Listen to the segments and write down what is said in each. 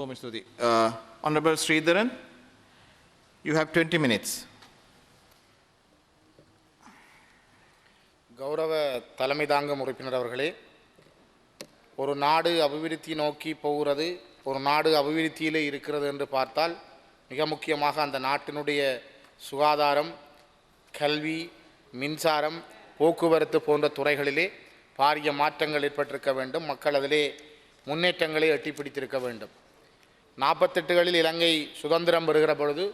So, Uh, Honorable Sridharan, you have 20 minutes. கௌரவ தலைமை தாங்கும் உறுப்பினர் அவர்களே ஒரு நாடு அபிவிருத்தி நோக்கி போகிறது ஒரு நாடு அபிவிருத்தியிலே இருக்கிறது என்று பார்த்தால் மிக முக்கியமாக அந்த நாட்டினுடைய சுகாதாரம் கல்வி மின்சாரம் போக்குவரத்து போன்ற துறைகளிலே பாரிய மாற்றங்கள் ஏற்பட்டிருக்க வேண்டும். மக்கள் அதிலே முன்னேற்றங்களை எட்டி பிடித்திருக்க வேண்டும். நாற்பத்தெட்டுகளில் இலங்கை சுதந்திரம் பெறுகிற பொழுது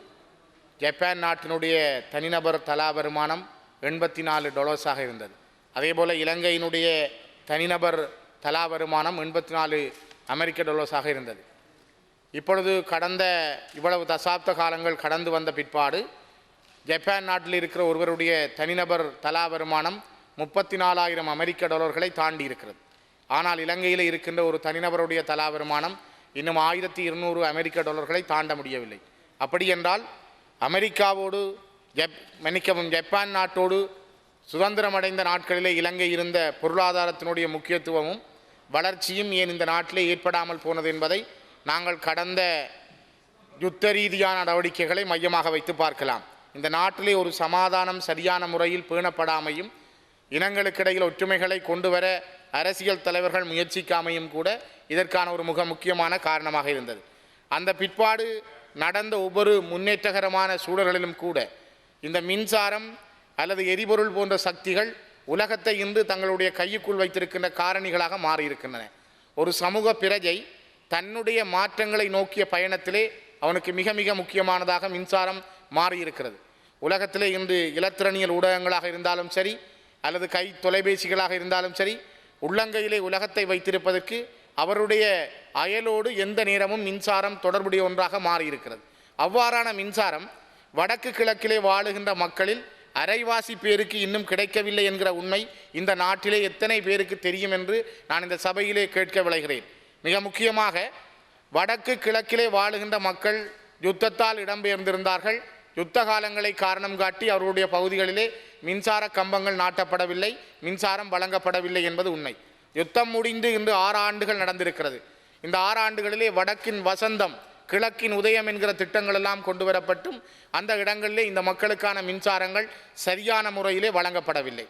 ஜப்பான் நாட்டினுடைய தனிநபர் தலா வருமானம் எண்பத்தி நாலு டொலர்ஸாக இருந்தது. அதேபோல் இலங்கையினுடைய தனிநபர் தலா வருமானம் எண்பத்தி நாலு அமெரிக்க டொலர்ஸாக இருந்தது. இப்பொழுது கடந்த இவ்வளவு தசாப்த காலங்கள் கடந்து வந்த பிற்பாடு ஜப்பான் நாட்டில் இருக்கிற ஒருவருடைய தனிநபர் தலா வருமானம் முப்பத்தி நாலாயிரம் அமெரிக்க டாலர்களை தாண்டி இருக்கிறது. ஆனால் இலங்கையில் இருக்கின்ற ஒரு தனிநபருடைய தலா வருமானம் இன்னும் ஆயிரத்தி இருநூறு அமெரிக்க டாலர்களை தாண்ட முடியவில்லை. அப்படி என்றால் அமெரிக்காவோடு ஜப் மன்னிக்கவும் ஜப்பான் நாட்டோடு சுதந்திரமடைந்த நாட்களிலே இலங்கை இருந்த பொருளாதாரத்தினுடைய முக்கியத்துவமும் வளர்ச்சியும் ஏன் இந்த நாட்டிலே ஏற்படாமல் போனது என்பதை நாங்கள் கடந்த யுத்த ரீதியான நடவடிக்கைகளை மையமாக வைத்து பார்க்கலாம். இந்த நாட்டிலே ஒரு சமாதானம் சரியான முறையில் பேணப்படாமையும் இனங்களுக்கிடையில் ஒற்றுமைகளை கொண்டு வர அரசியல் தலைவர்கள் முயற்சிக்காமையும் கூட இதற்கான ஒரு மிக முக்கியமான காரணமாக இருந்தது. அந்த பிற்பாடு நடந்த ஒவ்வொரு முன்னேற்றகரமான சூழல்களிலும் கூட இந்த மின்சாரம் அல்லது எரிபொருள் போன்ற சக்திகள் உலகத்தை இன்று தங்களுடைய கையுக்குள் வைத்திருக்கின்ற காரணிகளாக மாறியிருக்கின்றன. ஒரு சமூக பிரஜை தன்னுடைய மாற்றங்களை நோக்கிய பயணத்திலே அவனுக்கு மிக மிக முக்கியமானதாக மின்சாரம் மாறியிருக்கிறது. உலகத்திலே இன்று இலத்திரனியல் ஊடகங்களாக இருந்தாலும் சரி அல்லது கை தொலைபேசிகளாக இருந்தாலும் சரி உள்ளங்கையிலே உலகத்தை வைத்திருப்பதற்கு அவருடைய அயலோடு எந்த நேரமும் மின்சாரம் தொடர்புடைய ஒன்றாக மாறியிருக்கிறது. அவ்வாறான மின்சாரம் வடக்கு கிழக்கிலே வாழுகின்ற மக்களில் அரைவாசி பேருக்கு இன்னும் கிடைக்கவில்லை என்கிற உண்மை இந்த நாட்டிலே எத்தனை பேருக்கு தெரியும் என்று நான் இந்த சபையிலே கேட்க விளைகிறேன். மிக முக்கியமாக வடக்கு கிழக்கிலே வாழுகின்ற மக்கள் யுத்தத்தால் இடம்பெயர்ந்திருந்தார்கள். யுத்த காலங்களை காரணம் காட்டி அவர்களுடைய பகுதிகளிலே மின்சார கம்பங்கள் நாட்டப்படவில்லை மின்சாரம் வழங்கப்படவில்லை என்பது உண்மை. யுத்தம் முடிந்து இன்று ஆறு ஆண்டுகள் நடந்திருக்கிறது. இந்த ஆறு ஆண்டுகளிலே வடக்கின் வசந்தம் கிழக்கின் உதயம் என்கிற திட்டங்கள் எல்லாம் கொண்டு வரப்பட்டும் அந்த இடங்களிலே இந்த மக்களுக்கான மின்சாரங்கள் சரியான முறையிலே வழங்கப்படவில்லை.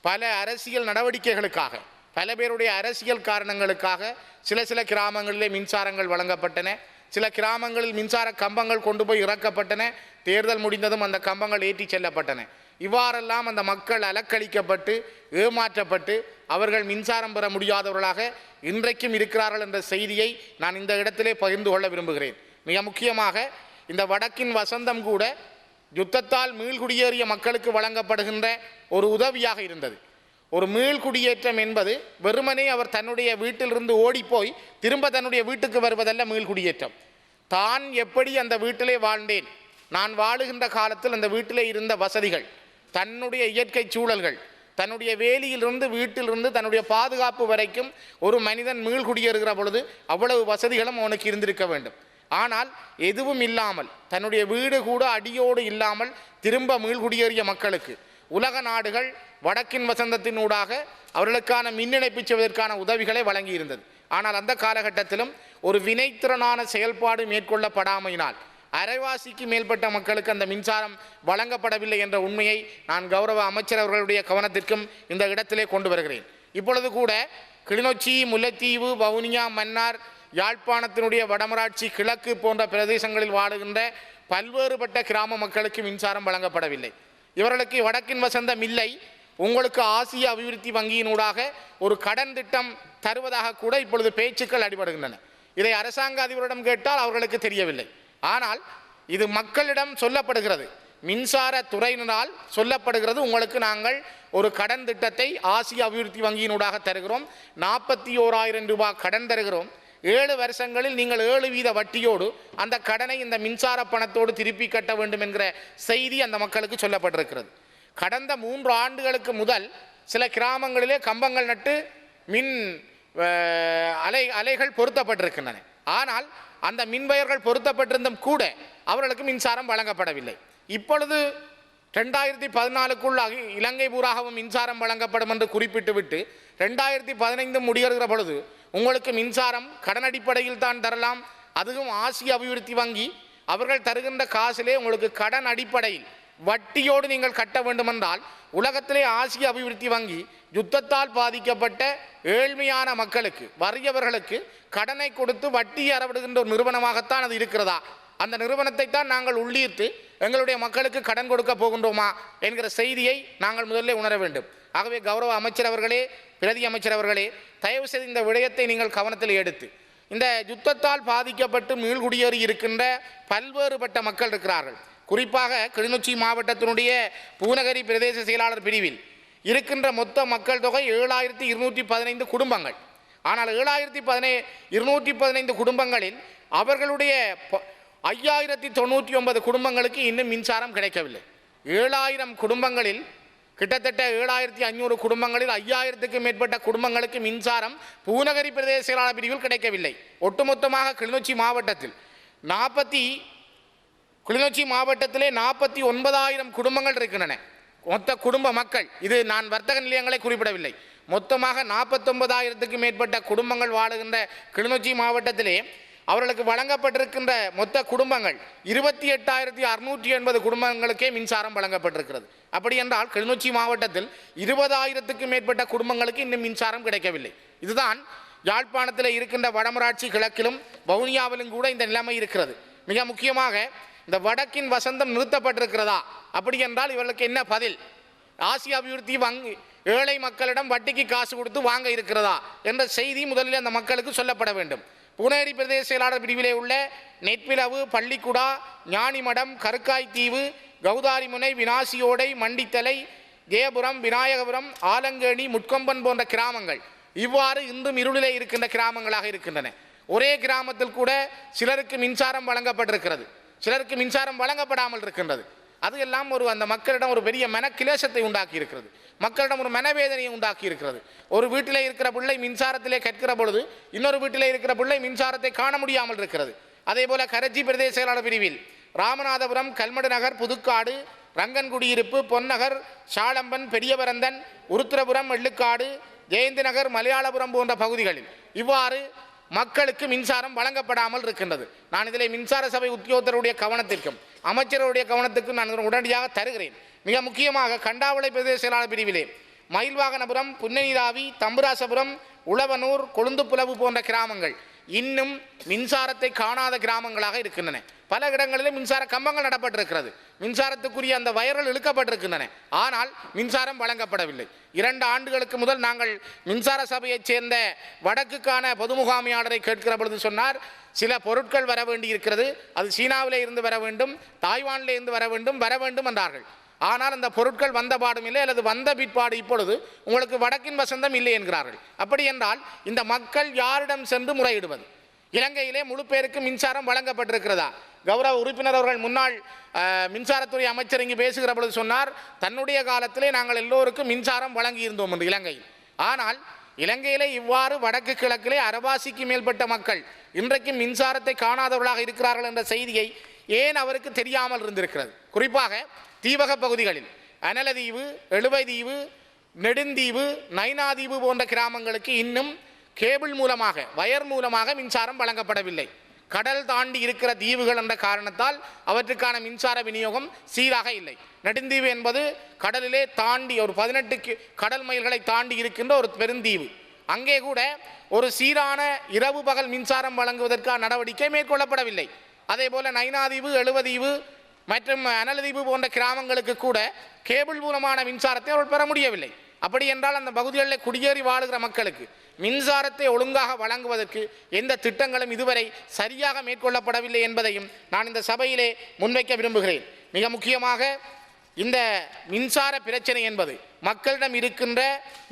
பல அரசியல் நடவடிக்கைகளுக்காக பல பேருடைய அரசியல் காரணங்களுக்காக சில சில கிராமங்களிலே மின்சாரங்கள் வழங்கப்பட்டன. சில கிராமங்களில் மின்சார கம்பங்கள் கொண்டு போய் இறக்கப்பட்டன. தேர்தல் முடிந்ததும் அந்த கம்பங்கள் ஏற்றி செல்லப்பட்டன. இவ்வாறெல்லாம் அந்த மக்கள் அலக்களிக்கப்பட்டு ஏமாற்றப்பட்டு அவர்கள் மின்சாரம் பெற முடியாதவர்களாக இன்றைக்கும் இருக்கிறார்கள் என்ற செய்தியை நான் இந்த இடத்திலே பகிர்ந்து கொள்ள விரும்புகிறேன். மிக முக்கியமாக இந்த வடக்கின் வசந்தம் கூட யுத்தத்தால் மீள்குடியேறிய மக்களுக்கு வழங்கப்படுகின்ற ஒரு உதவியாக இருந்தது. ஒரு மீள்குடியேற்றம் என்பது வெறுமனே அவர் தன்னுடைய வீட்டிலிருந்து ஓடிப்போய் திரும்ப தன்னுடைய வீட்டுக்கு வருவதல்ல மீள்குடியேற்றம் தான் எப்படி அந்த வீட்டிலே வாழ்ந்தேன். நான் வாழுகின்ற காலத்தில் அந்த வீட்டிலே இருந்த வசதிகள் தன்னுடைய இயற்கை சூழல்கள் தன்னுடைய வேலியிலிருந்து வீட்டிலிருந்து தன்னுடைய பாதுகாப்பு வரைக்கும் ஒரு மனிதன் மீள்குடியேறுகிற பொழுது அவ்வளவு வசதிகளும் அவனுக்கு இருந்திருக்க வேண்டும். ஆனால் எதுவும் இல்லாமல் தன்னுடைய வீடு கூட அடியோடு இல்லாமல் திரும்ப மீள்குடியேறிய மக்களுக்கு உலக நாடுகள் வடக்கின் வசந்தத்தினூடாக அவர்களுக்கான மின்னிணைப்பு செய்வதற்கான உதவிகளை வழங்கியிருந்தது. ஆனால் அந்த காலகட்டத்திலும் ஒரு வினைத்திறனான செயல்பாடு மேற்கொள்ளப்படாமையினால் அரைவாசிக்கு மேற்பட்ட மக்களுக்கு அந்த மின்சாரம் வழங்கப்படவில்லை என்ற உண்மையை நான் கௌரவ அமைச்சர் அவர்களுடைய கவனத்திற்கும் இந்த இடத்திலே கொண்டு வருகிறேன். இப்பொழுது கூட கிளிநொச்சி முல்லைத்தீவு வவுனியா மன்னார் யாழ்ப்பாணத்தினுடைய வடமராட்சி கிழக்கு போன்ற பிரதேசங்களில் வாழுகின்ற பல்வேறுபட்ட கிராம மக்களுக்கு மின்சாரம் வழங்கப்படவில்லை. இவர்களுக்கு வடக்கின் வசந்த மில்லை உங்களுக்கு ஆசிய அபிவிருத்தி வங்கியினூடாக ஒரு கடன் திட்டம் தருவதாக கூட இப்பொழுது பேச்சுக்கள் அடிபடுகின்றன. இதை அரசாங்க அதிபரிடம் கேட்டால் அவர்களுக்கு தெரியவில்லை. ஆனால் இது மக்களிடம் சொல்லப்படுகிறது. மின்சார துறையினரால் சொல்லப்படுகிறது. உங்களுக்கு நாங்கள் ஒரு கடன் திட்டத்தை ஆசிய அபிவிருத்தி வங்கியினூடாக தருகிறோம். நாற்பத்தி ஓராயிரம் ரூபாய் கடன் தருகிறோம். ஏழு வருஷங்களில் நீங்கள் ஏழு வீத வட்டியோடு அந்த கடனை இந்த மின்சார பணத்தோடு திருப்பி கட்ட வேண்டும் என்கிற செய்தி அந்த மக்களுக்கு சொல்லப்பட்டிருக்கிறது. கடந்த மூன்று ஆண்டுகளுக்கு முதல் சில கிராமங்களிலே கம்பங்கள் நட்டு மின் அலை அலைகள் பொருத்தப்பட்டிருக்கின்றன. ஆனால் அந்த மின்வயர்கள் பொருத்தப்பட்டிருந்தும் கூட அவர்களுக்கு மின்சாரம் வழங்கப்படவில்லை. இப்பொழுது ரெண்டாயிரத்தி பதினாலுக்குள் இலங்கை பூராகவும் மின்சாரம் வழங்கப்படும் என்று குறிப்பிட்டுவிட்டு ரெண்டாயிரத்தி பதினைந்து முடிகிற பொழுது உங்களுக்கு மின்சாரம் கடன் அடிப்படையில் தான் தரலாம். அதுவும் ஆசிய அபிவிருத்தி வங்கி. அவர்கள் தருகின்ற காசிலே உங்களுக்கு கடன் அடிப்படையில் வட்டியோடு நீங்கள் கட்ட வேண்டுமென்றால் உலகத்திலே ஆசிய அபிவிருத்தி வங்கி யுத்தத்தால் பாதிக்கப்பட்ட ஏழ்மையான மக்களுக்கு வறியவர்களுக்கு கடனை கொடுத்து வட்டி அறவிடுகின்ற ஒரு நிறுவனமாகத்தான் அது இருக்கிறதா? அந்த நிறுவனத்தை தான் நாங்கள் உள்ளீர்த்து எங்களுடைய மக்களுக்கு கடன் கொடுக்க போகின்றோமா என்கிற செய்தியை நாங்கள் முதல்ல உணர வேண்டும். ஆகவே கௌரவ அமைச்சர் அவர்களே பிரதி அமைச்சர் அவர்களே தயவு செய்து இந்த விடயத்தை நீங்கள் கவனத்தில் எடுத்து இந்த யுத்தத்தால் பாதிக்கப்பட்டு மீள்குடியேறி இருக்கின்ற பல்வேறுபட்ட மக்கள் இருக்கிறார்கள். குறிப்பாக கிளிநொச்சி மாவட்டத்தினுடைய பூநகரி பிரதேச செயலாளர் பிரிவில் இருக்கின்ற மொத்த மக்கள் தொகை ஏழாயிரத்தி இருநூற்றி பதினைந்து குடும்பங்கள். ஆனால் ஏழாயிரத்தி பதினை இருநூற்றி பதினைந்து குடும்பங்களில் அவர்களுடைய ப- ஐயாயிரத்தி தொண்ணூற்றி ஒன்பது குடும்பங்களுக்கு இன்னும் மின்சாரம் கிடைக்கவில்லை. ஏழாயிரம் குடும்பங்களில் கிட்டத்தட்ட ஏழாயிரத்தி ஐநூறு குடும்பங்களில் ஐயாயிரத்துக்கும் மேற்பட்ட குடும்பங்களுக்கு மின்சாரம் பூநகரி பிரதேச செயலாளர் பிரிவில் கிடைக்கவில்லை. ஒட்டுமொத்தமாக கிளிநொச்சி மாவட்டத்தில் நாற்பத்தி கிளிநொச்சி மாவட்டத்திலே நாற்பத்தி ஒன்பதாயிரம் குடும்பங்கள் இருக்கின்றன. மொத்த குடும்ப மக்கள் இது நான் வர்த்தக நிலையங்களை குறிப்பிடவில்லை. மொத்தமாக நாற்பத்தொன்பதாயிரத்துக்கும் மேற்பட்ட குடும்பங்கள் வாழுகின்ற கிளிநொச்சி மாவட்டத்திலே அவர்களுக்கு வழங்கப்பட்டிருக்கின்ற மொத்த குடும்பங்கள் இருபத்தி எட்டாயிரத்தி அறுநூற்றி எண்பது குடும்பங்களுக்கே மின்சாரம் வழங்கப்பட்டிருக்கிறது. அப்படி என்றால் கிளிநொச்சி மாவட்டத்தில் இருபதாயிரத்துக்கும் மேற்பட்ட குடும்பங்களுக்கு இன்னும் மின்சாரம் கிடைக்கவில்லை. இதுதான் யாழ்ப்பாணத்தில் இருக்கின்ற வடமராட்சி கிழக்கிலும் வவுனியாவிலும் கூட இந்த நிலைமை இருக்கிறது. மிக முக்கியமாக இந்த வடக்கின் வசந்தம் நிறுத்தப்பட்டிருக்கிறதா? அப்படி என்றால் இவர்களுக்கு என்ன பதில்? ஆசிய அபிவிருத்தி வங்கி ஏழை மக்களிடம் வட்டிக்கு காசு கொடுத்து வாங்க இருக்கிறதா? என்ற செய்தி முதலில் அந்த மக்களுக்கு சொல்லப்பட வேண்டும். புனேரி பிரதேச செயலாளர் பிரிவிலே உள்ள நெற்பிளவு பள்ளிக்குடா ஞானிமடம் கருக்காய்த்தீவு கௌதாரிமுனை வினாசியோடை மண்டித்தலை ஜெயபுரம் விநாயகபுரம் ஆலங்கேணி முட்கொம்பன் போன்ற கிராமங்கள் இவ்வாறு இன்றும் இருளிலே இருக்கின்ற கிராமங்களாக இருக்கின்றன. ஒரே கிராமத்தில் கூட சிலருக்கு மின்சாரம் வழங்கப்பட்டிருக்கிறது. சிலருக்கு மின்சாரம் வழங்கப்படாமல் இருக்கின்றது. அது எல்லாம் ஒரு அந்த மக்களிடம் ஒரு பெரிய மனக்கிலேசத்தை உண்டாக்கி இருக்கிறது. மக்களிடம் ஒரு மனவேதனையை உண்டாக்கி இருக்கிறது. ஒரு வீட்டிலே இருக்கிற பிள்ளை மின்சாரத்திலே கற்கிற பொழுது இன்னொரு வீட்டிலே இருக்கிற பிள்ளை மின்சாரத்தை காண முடியாமல் இருக்கிறது. அதே போல கரச்சி பிரதேச செயலாளர் பிரிவில் ராமநாதபுரம் கல்மடு நகர் புதுக்காடு ரங்கன்குடியிருப்பு பொன்னகர் சாளம்பன் பெரியபரந்தன் உருத்திரபுரம் எள்ளுக்காடு ஜெயந்தி நகர் மலையாளபுரம் போன்ற பகுதிகளில். இவ்வாறு மக்களுக்கு மின்சாரம் வழங்கப்படாமல் இருக்கின்றது. நான் இதில் மின்சார சபை உத்தியோகத்தருடைய கவனத்திற்கும் அமைச்சருடைய கவனத்துக்கும் நான் உடனடியாக தருகிறேன். மிக முக்கியமாக கண்டாவளை பிரதேச செயலாளர் பிரிவிலே மயில்வாகனபுரம் புன்னநீராவி தம்புராசபுரம் உழவனூர் கொழுந்துப்புலவு போன்ற கிராமங்கள் இன்னும் மின்சாரத்தை காணாத கிராமங்களாக இருக்கின்றன. பல இடங்களிலும் மின்சார கம்பங்கள் நடப்பட்டிருக்கிறது. மின்சாரத்துக்குரிய அந்த வயர்கள் இழுக்கப்பட்டிருக்கின்றன. ஆனால் மின்சாரம் வழங்கப்படவில்லை. இரண்டு ஆண்டுகளுக்கு முதல் நாங்கள் மின்சார சபையைச் சேர்ந்த வடக்குக்கான பொது முகாமையாளரை கேட்கிற பொழுது சொன்னார் சில பொருட்கள் வர வேண்டி இருக்கிறது அது சீனாவிலே இருந்து வர வேண்டும் தாய்வானிலே இருந்து வர வேண்டும் வர வேண்டும் என்றார்கள். ஆனால் அந்த பொருட்கள் வந்த பாடும் இல்லை அல்லது வந்த பிற்பாடு இப்பொழுது உங்களுக்கு வடக்கின் வசந்தம் இல்லை என்கிறார்கள். அப்படி என்றால் இந்த மக்கள் யாரிடம் சென்று முறையிடுவது? இலங்கையிலே முழு பேருக்கு மின்சாரம் வழங்கப்பட்டிருக்கிறதா? கௌரவ உறுப்பினர் அவர்கள் முன்னாள் மின்சாரத்துறை அமைச்சர் இங்கு பேசுகிற பொழுது சொன்னார் தன்னுடைய காலத்திலே நாங்கள் எல்லோருக்கும் மின்சாரம் வழங்கியிருந்தோம் என்று இலங்கையில். ஆனால் இலங்கையிலே இவ்வாறு வடக்கு கிழக்கிலே அரவாசிக்கு மேற்பட்ட மக்கள் இன்றைக்கு மின்சாரத்தை காணாதவர்களாக இருக்கிறார்கள் என்ற செய்தியை ஏன் அவருக்கு தெரியாமல் இருந்திருக்கிறது? குறிப்பாக தீவக பகுதிகளில். அனலதீவு எழுவைதீவு நெடுந்தீவு நைனாதீவு போன்ற கிராமங்களுக்கு இன்னும் கேபிள் மூலமாக வயர் மூலமாக மின்சாரம் வழங்கப்படவில்லை. கடல் தாண்டி இருக்கிற தீவுகள் என்ற காரணத்தால் அவற்றுக்கான மின்சார விநியோகம் சீராக இல்லை. நெடுந்தீவு என்பது கடலிலே தாண்டி ஒரு பதினெட்டு கடல் மைல்களை தாண்டி இருக்கின்ற ஒரு பெருந்தீவு. அங்கே கூட ஒரு சீரான இரவு பகல் மின்சாரம் வழங்குவதற்கான நடவடிக்கை மேற்கொள்ளப்படவில்லை. அதே போல நைனாதீவு எழுவதீவு மற்றும் அனலதீபு போன்ற கிராமங்களுக்கு கூட கேபிள் மூலமான மின்சாரத்தை அவர்கள் பெற முடியவில்லை. அப்படி என்றால் அந்த பகுதிகளில் குடியேறி வாழுகிற மக்களுக்கு மின்சாரத்தை ஒழுங்காக வழங்குவதற்கு எந்த திட்டங்களும் இதுவரை சரியாக மேற்கொள்ளப்படவில்லை என்பதையும் நான் இந்த சபையிலே முன்வைக்க விரும்புகிறேன். மிக முக்கியமாக இந்த மின்சார பிரச்சனை என்பது மக்களிடம் இருக்கின்ற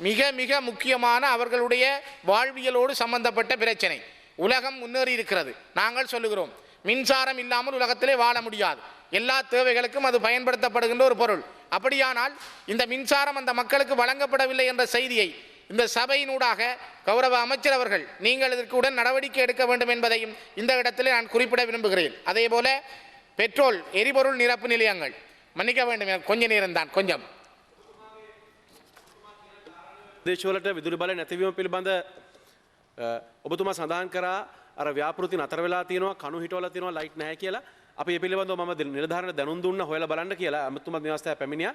மிக மிக முக்கியமான அவர்களுடைய வாழ்வியலோடு சம்பந்தப்பட்ட பிரச்சனை. உலகம் முன்னேறி இருக்கிறது நாங்கள் சொல்லுகிறோம் மின்சாரம் இல்லாமல் உலகத்திலே வாழ முடியாது. எல்லா தேவைகளுக்கும் அது பயன்படுத்தப்படுகின்ற ஒரு பொருள் அப்படியானால் இந்த மின்சாரம் அந்த மக்களுக்கு வழங்கப்படவில்லை என்ற செய்தியை இந்த சபையினூடாக கௌரவ அமைச்சர் அவர்கள் நீங்கள் இதற்கு உடன் நடவடிக்கை எடுக்க வேண்டும் என்பதையும் இந்த இடத்திலே நான் குறிப்பிட விரும்புகிறேன் அதே போல பெட்ரோல் எரிபொருள் நிரப்பு நிலையங்கள் மன்னிக்க வேண்டும் எனக்கு கொஞ்ச நேரம் தான் கொஞ்சம் දේශවලට විදුලි බල නැතිවීම පිළිබඳ අ, ඔබතුමා සඳහන් කරා අර ව්‍යාපෘති නතර වෙලා තියෙනවා කණු හිටවලා තියෙනවා ලයිට් නැහැ කියලා අපි ඒ පිළිබඳව මම දෙ- නිලධාරීන්ට දැනුම් දුන්න හොයලා බලන්න කියලා අමතුමා නිවාසය පැමිණියා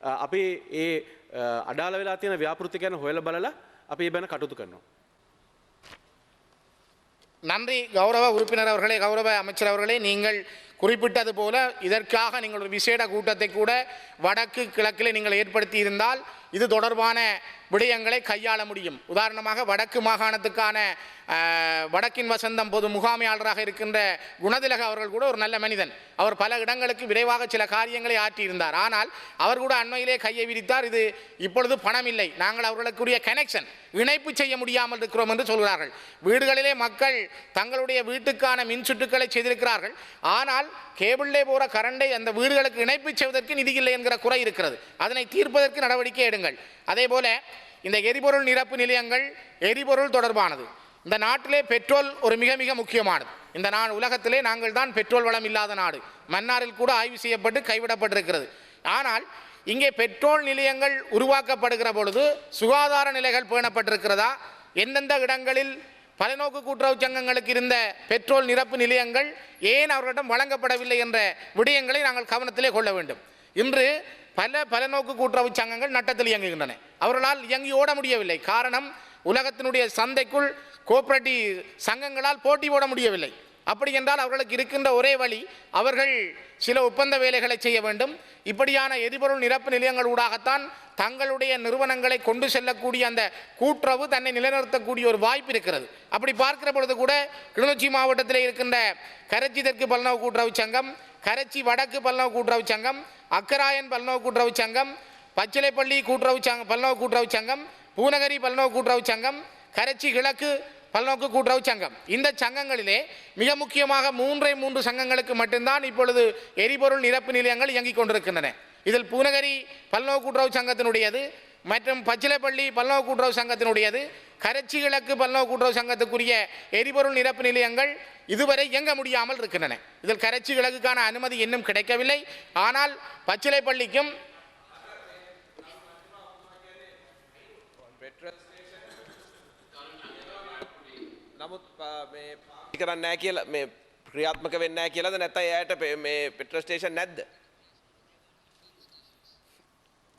අ, අපි ඒ අ, අඩාල වෙලා තියෙන ව්‍යාපෘති ගැන හොයලා බලලා අපි ඒ ගැන කටයුතු කරනවා நன்றி கௌரவ உறுப்பினர் அவர்களே கௌரவ அமைச்சர் அவர்களே நீங்கள் குறிப்பிட்டது போல இதற்காக நீங்கள் ஒரு விசேட கூட்டத்தை கூட வடக்கு கிழக்கில் நீங்கள் ஏற்படுத்தி இருந்தால் இது தொடர்பான விடயங்களை கையாள முடியும். உதாரணமாக வடக்கு மாகாணத்துக்கான வடக்கின் வசந்தம் பொது முகாமையாளராக இருக்கின்ற குணதிலக அவர்கள் கூட ஒரு நல்ல மனிதன். அவர் பல இடங்களுக்கு விரைவாக சில காரியங்களை ஆற்றியிருந்தார். ஆனால் அவர் கூட அண்மையிலே கையை விரித்தார். இது இப்பொழுது பணம் இல்லை நாங்கள் அவர்களுக்குரிய கனெக்ஷன் இணைப்பு செய்ய முடியாமல் இருக்கிறோம் என்று சொல்கிறார்கள். வீடுகளிலே மக்கள் தங்களுடைய வீட்டுக்கான மின் சுற்றுக்களை செய்திருக்கிறார்கள். ஆனால் கேபிளிலே போகிற கரண்டை அந்த வீடுகளுக்கு இணைப்பு செய்வதற்கு நிதி இல்லை என்கிற குறை இருக்கிறது. அதனை தீர்ப்பதற்கு நடவடிக்கை எடுங்கள். அதே போல இந்த எரிபொருள் நிரப்பு நிலையங்கள் எரிபொருள் தொடர்பானது. இந்த நாட்டிலே பெட்ரோல் ஒரு மிக மிக முக்கியமானது. இந்த நாடு உலகத்திலே நாங்கள் தான் பெட்ரோல் வளம் இல்லாத நாடு. மன்னாரில் கூட ஆய்வு செய்யப்பட்டு கைவிடப்பட்டிருக்கிறது. ஆனால் இங்கே பெட்ரோல் நிலையங்கள் உருவாக்கப்படுகிற பொழுது சுகாதார நிலைகள் பேணப்பட்டிருக்கிறதா? எந்தெந்த இடங்களில் பலநோக்கு கூட்டுறவு சங்கங்களுக்கு இருந்த பெட்ரோல் நிரப்பு நிலையங்கள் ஏன் அவர்களிடம் வழங்கப்படவில்லை என்ற விடயங்களை நாங்கள் கவனத்திலே கொள்ள வேண்டும். இன்று பல பல நோக்கு கூட்டுறவு சங்கங்கள் நட்டத்தில் இயங்குகின்றன. அவர்களால் இயங்கி ஓட முடியவில்லை. காரணம் உலகத்தினுடைய சந்தைக்குள் கோஆபரேட்டிவ் சங்கங்களால் போட்டி போட முடியவில்லை. அப்படி என்றால் அவர்களுக்கு இருக்கின்ற ஒரே வழி அவர்கள் சில ஒப்பந்த வேலைகளை செய்ய வேண்டும். இப்படியான எரிபொருள் நிரப்பு நிலையங்கள் ஊடாகத்தான் தங்களுடைய நிறுவனங்களை கொண்டு செல்லக்கூடிய அந்த கூட்டுறவு தன்னை நிலைநிறுத்தக்கூடிய ஒரு வாய்ப்பு இருக்கிறது. அப்படி பார்க்கிற பொழுது கூட கிளிநொச்சி மாவட்டத்தில் இருக்கின்ற கரைச்சி தெற்கு பல்நோக்கு கூட்டுறவு சங்கம் கரைச்சி வடக்கு பல்நோக்கு கூட்டுறவு சங்கம் அக்கராயன் பல்நோக்கு கூட்டுறவு சங்கம் பச்சிலைப்பள்ளி கூட்டுறவு சங்கம் பல்நோக்கு கூட்டுறவு சங்கம் பூநகரி பல்நோக்கு கூட்டுறவு சங்கம் கரைச்சி கிழக்கு பல்நோக்கு கூட்டுறவு சங்கம். இந்த சங்கங்களிலே மிக முக்கியமாக மூன்றே மூன்று சங்கங்களுக்கு மட்டும்தான் இப்பொழுது எரிபொருள் நிரப்பு நிலையங்கள் இயங்கிக் கொண்டிருக்கின்றன. இதில் பூநகரி பல்நோக்கு கூட்டுறவு சங்கத்தினுடையது மற்றும் பச்சிலைப்பள்ளி பல்நோக்கு கூட்டுறவு சங்கத்தினுடையது கரைச்சி கிழக்கு பல்நோக்கு கூட்டுறவு சங்கத்துக்குரிய எரிபொருள் நிரப்பு நிலையங்கள் இதுவரை இயங்க முடியாமல் இருக்கின்றன இதில் கரைச்சி கிழக்குக்கான அனுமதி இன்னும் கிடைக்கவில்லை ஆனால் பச்சிலைப்பள்ளிக்கும் නමුත් ප- මේ කරන්න නෑ කියලා මේ ක්‍රියාත්මක වෙන්න කියලද නැත එයට මේ පෙට්‍ර ස්ටේෂන් නැද්ද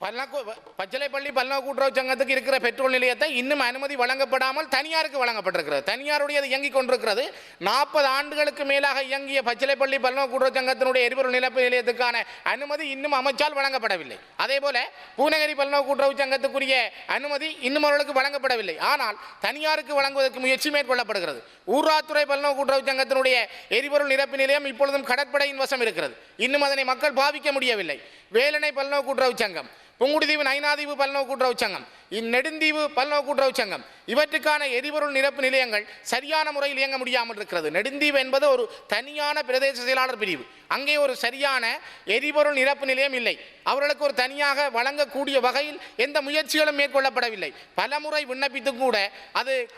பல்நோக்கு பச்சிலைப்பள்ளி பல்நோக்கு கூட்டுறவு சங்கத்துக்கு இருக்கிற பெட்ரோல் நிலையத்தை இன்னும் அனுமதி வழங்கப்படாமல் தனியாருக்கு வழங்கப்பட்டிருக்கிறது. தனியாருடையது இயங்கிக் கொண்டிருக்கிறது. நாற்பது ஆண்டுகளுக்கு மேலாக இயங்கிய பச்சிலைப்பள்ளி பல்நோக்கு கூட்டுறவு சங்கத்தினுடைய எரிபொருள் நிலப்பு நிலையத்துக்கான அனுமதி இன்னும் அமைச்சால் வழங்கப்படவில்லை. அதே போல பூநகரி பல்நோக்கு கூட்டுறவு சங்கத்துக்குரிய அனுமதி இன்னும் அவர்களுக்கு வழங்கப்படவில்லை. ஆனால் தனியாருக்கு வழங்குவதற்கு முயற்சி மேற்கொள்ளப்படுகிறது. ஊராத்துறை பல்நோக்கு கூட்டுறவு சங்கத்தினுடைய எரிபொருள் நிரப்பு நிலையம் இப்பொழுதும் கடற்படையின் வசம் இருக்கிறது. இன்னும் அதனை மக்கள் பாவிக்க முடியவில்லை. வேலனை பல்நோக்கு கூட்டுறவு சங்கம் புங்குடுதீவு நைனாதீவு பல்நோக்கூட்டுறவு சங்கம். இந்நெடுந்தீவு பல்நோக்கூட்டுறவு சங்கம். இவற்றுக்கான எரிபொருள் நிரப்பு நிலையங்கள் சரியான முறையில் இயங்க முடியாமல் இருக்கிறது. நெடுந்தீவு என்பது ஒரு தனியான பிரதேச செயலாளர் பிரிவு. அங்கே ஒரு சரியான எரிபொருள் நிரப்பு நிலையம் இல்லை. அவர்களுக்கு ஒரு தனியாக வழங்கக்கூடிய வகையில் எந்த முயற்சிகளும் மேற்கொள்ளப்படவில்லை. பலமுறை விண்ணப்பித்தும் கூட அது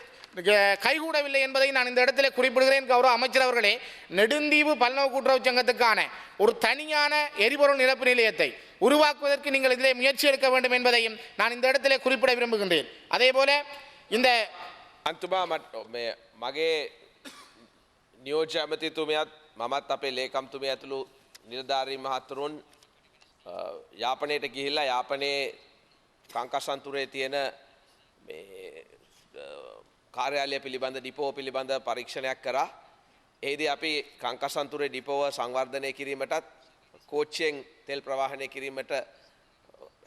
க- கைகூடவில்லை என்பதை நான் இந்த இடத்துல குறிப்பிடுகிறேன் கௌரவ அமைச்சர் அவர்களே. நெடுந்தீவு பல்நோக்கூட்டுறவு சங்கத்துக்கான ஒரு தனியான எரிபொருள் நிரப்பு நிலையத்தை உருவாக்குவதற்கு நீங்கள் இதிலே முயற்சி எடுக்க வேண்டும் என்பதையும் நான் இந்த இடத்திலே குறிப்பிட விரும்புகின்றேன் அதே போல இந்த අන්තුමා මට මේ මගේ නියෝජ ඇමතිතුමයත් මමත් අපේ ලේකම්තුමය ඇතුළු නිලධාරී මහත්තුරුන් අ, යාපනයට ගිහිල්ලා යාපනයේ කංකසන්තුරේ තියෙන මේ අ, කාර්යාලය පිළිබඳ ඩිපෝ පිළිබඳ පරීක්ෂණයක් කරා ඒදී අපි කංකසන්තුරේ ඩිපෝව සංවර්ධනය කිරීමටත් කෝච්චයෙන් තෙල් ප්‍රවාහනය කිරීමට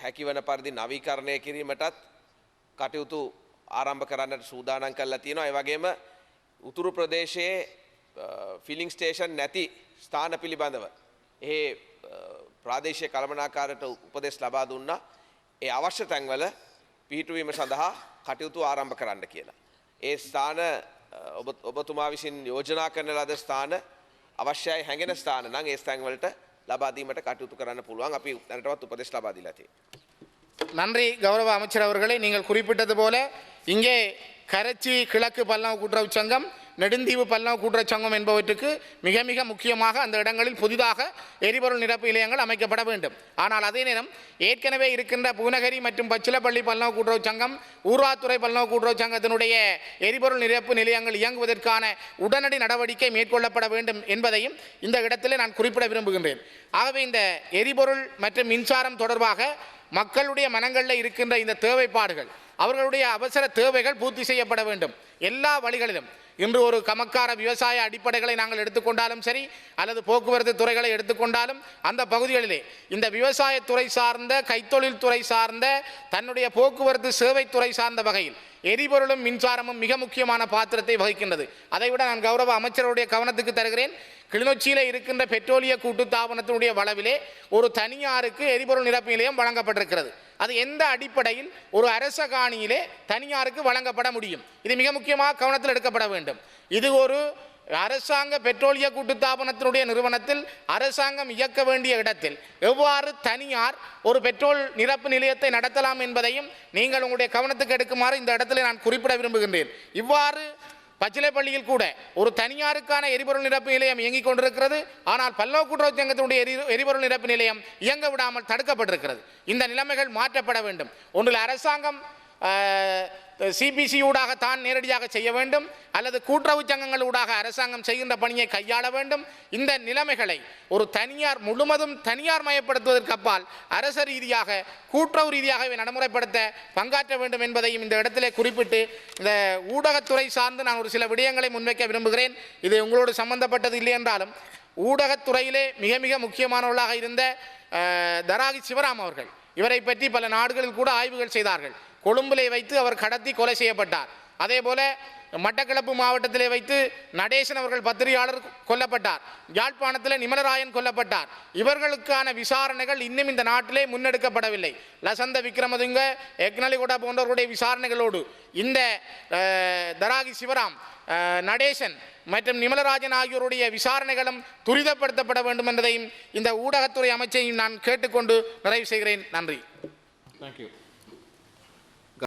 හැකිවන පරිදි නවීකරණය කිරීමටත් කටයුතු ආරම්භ කරන්නට සූදානන් කරලා තියෙනවා ඒ වගේම උතුරු ප්‍රදේශයේ ෆිලිං ස්ටේෂන් නැති ස්ථාන පිළිබඳව ඒ ප්‍රාදේශය කළමනාකාරට උපදෙස් ලබා දුන්නා ඒ අවශ්‍ය තැන්වල පිහිටුවීම සඳහා කටයුතු ආරම්භ කරන්න කියලා. ඒ ස්ථාන අ, ඔබ- ඔබතුමා විසින් යෝජනා කරන ලද ස්ථාන අවශ්‍යයි හැඟෙන ස්ථාන නම් ඒ ස්ථැන්වලට ලබාදීමට කටයුතු කරන්න පුළුවන් අපි දැනටවත් උපදෙස් ලබා දීලා තියෙනවා. நன்றி கௌரவ அமைச்சர் அவர்களே நீங்கள் குறிப்பிட்டது போல இங்கே கரைச்சி கிழக்கு பல்நோக்கு கூட்டுறவு சங்கம் நெடுந்தீவு பல்நோக்கு கூட்டுறவுச் சங்கம் என்பவற்றுக்கு மிக மிக முக்கியமாக அந்த இடங்களில் புதிதாக எரிபொருள் நிரப்பு நிலையங்கள் அமைக்கப்பட வேண்டும். ஆனால் அதே நேரம் ஏற்கனவே இருக்கின்ற பூநகரி மற்றும் பச்சிலப்பள்ளி பல்நோக்கு கூட்டுறவு சங்கம் ஊராத்துறை பல்நோக்கு கூட்டுறவு சங்கத்தினுடைய எரிபொருள் நிரப்பு நிலையங்கள் இயங்குவதற்கான உடனடி நடவடிக்கை மேற்கொள்ளப்பட வேண்டும் என்பதையும் இந்த இடத்திலே நான் குறிப்பிட விரும்புகின்றேன். ஆகவே இந்த எரிபொருள் மற்றும் மின்சாரம் தொடர்பாக மக்களுடைய மனங்களில் இருக்கின்ற இந்த தேவைப்பாடுகள் அவர்களுடைய அவசர தேவைகள் பூர்த்தி செய்யப்பட வேண்டும். எல்லா வழிகளிலும் இன்று ஒரு கமக்கார விவசாய அடிப்படைகளை நாங்கள் எடுத்துக்கொண்டாலும் சரி அல்லது போக்குவரத்து துறைகளை எடுத்துக்கொண்டாலும் அந்த பகுதிகளிலே இந்த விவசாயத்துறை சார்ந்த கைத்தொழில் துறை சார்ந்த தன்னுடைய போக்குவரத்து சேவைத்துறை சார்ந்த வகையில் எரிபொருளும் மின்சாரமும் மிக முக்கியமான பாத்திரத்தை வகிக்கின்றது. அதைவிட நான் கௌரவ அமைச்சருடைய கவனத்துக்கு தருகிறேன். கிளிநொச்சியில் இருக்கின்ற பெட்ரோலிய கூட்டுத்தாபனத்தினுடைய வளவிலே ஒரு தனியாருக்கு எரிபொருள் நிரப்பு நிலையம் வழங்கப்பட்டிருக்கிறது. அது எந்த அடிப்படையில் ஒரு அரச காணியிலே தனியாருக்கு வழங்கப்பட முடியும்? இது மிக முக்கியமாக கவனத்தில் எடுக்கப்பட வேண்டும். இது ஒரு அரசாங்க பெட்ரோலிய கூட்டுத்தாபனத்தினுடைய நிறுவனத்தில் அரசாங்கம் இயக்க வேண்டிய இடத்தில் எவ்வாறு தனியார் ஒரு பெட்ரோல் நிரப்பு நிலையத்தை நடத்தலாம் என்பதையும் நீங்கள் உங்களுடைய கவனத்துக்கு எடுக்குமாறு இந்த இடத்துல நான் குறிப்பிட விரும்புகின்றேன். இவ்வாறு பச்சிலைப்பள்ளியில் கூட ஒரு தனியாருக்கான எரிபொருள் நிரப்பு நிலையம் இயங்கிக் கொண்டிருக்கிறது ஆனால் பல்லவ கூட்டுறவு சங்கத்தினுடைய எரி எரிபொருள் நிரப்பு நிலையம் இயங்க விடாமல் தடுக்கப்பட்டிருக்கிறது. இந்த நிலைமைகள் மாற்றப்பட வேண்டும். ஒன்றில் அரசாங்கம் சிபிசியூடாக தான் நேரடியாக செய்ய வேண்டும் அல்லது கூட்டுறவு சங்கங்கள் ஊடாக அரசாங்கம் செய்கின்ற பணியை கையாள வேண்டும். இந்த நிலைமைகளை ஒரு தனியார் முழுவதும் தனியார் மயப்படுத்துவதற்கு அப்பால் அரச ரீதியாக கூட்டுறவு ரீதியாக இவை நடைமுறைப்படுத்த பங்காற்ற வேண்டும் என்பதையும் இந்த இடத்திலே குறிப்பிட்டு இந்த ஊடகத்துறை சார்ந்து நான் ஒரு சில விடயங்களை முன்வைக்க விரும்புகிறேன். இது உங்களோடு சம்பந்தப்பட்டது இல்லை என்றாலும் ஊடகத்துறையிலே மிக மிக முக்கியமானவர்களாக இருந்த தராகி சிவராம் அவர்கள் இவரை பற்றி பல நாடுகளில் கூட ஆய்வுகள் செய்தார்கள். கொழும்பிலே வைத்து அவர் கடத்தி கொலை செய்யப்பட்டார். அதே போல மட்டக்களப்பு மாவட்டத்திலே வைத்து நடேசன் அவர்கள் பத்திரிகையாளர் கொல்லப்பட்டார். யாழ்ப்பாணத்தில் நிமலராயன் கொல்லப்பட்டார். இவர்களுக்கான விசாரணைகள் இன்னும் இந்த நாட்டிலே முன்னெடுக்கப்படவில்லை. லசந்த விக்ரமதுங்க எக்னலிகுடா போன்றவர்களுடைய விசாரணைகளோடு இந்த தராகி சிவராம் நடேசன் மற்றும் நிமலராஜன் ஆகியோருடைய விசாரணைகளும் துரிதப்படுத்தப்பட வேண்டும் என்பதையும் இந்த ஊடகத்துறை அமைச்சையும் நான் கேட்டுக்கொண்டு நிறைவு செய்கிறேன். நன்றி. தேங்க்யூ.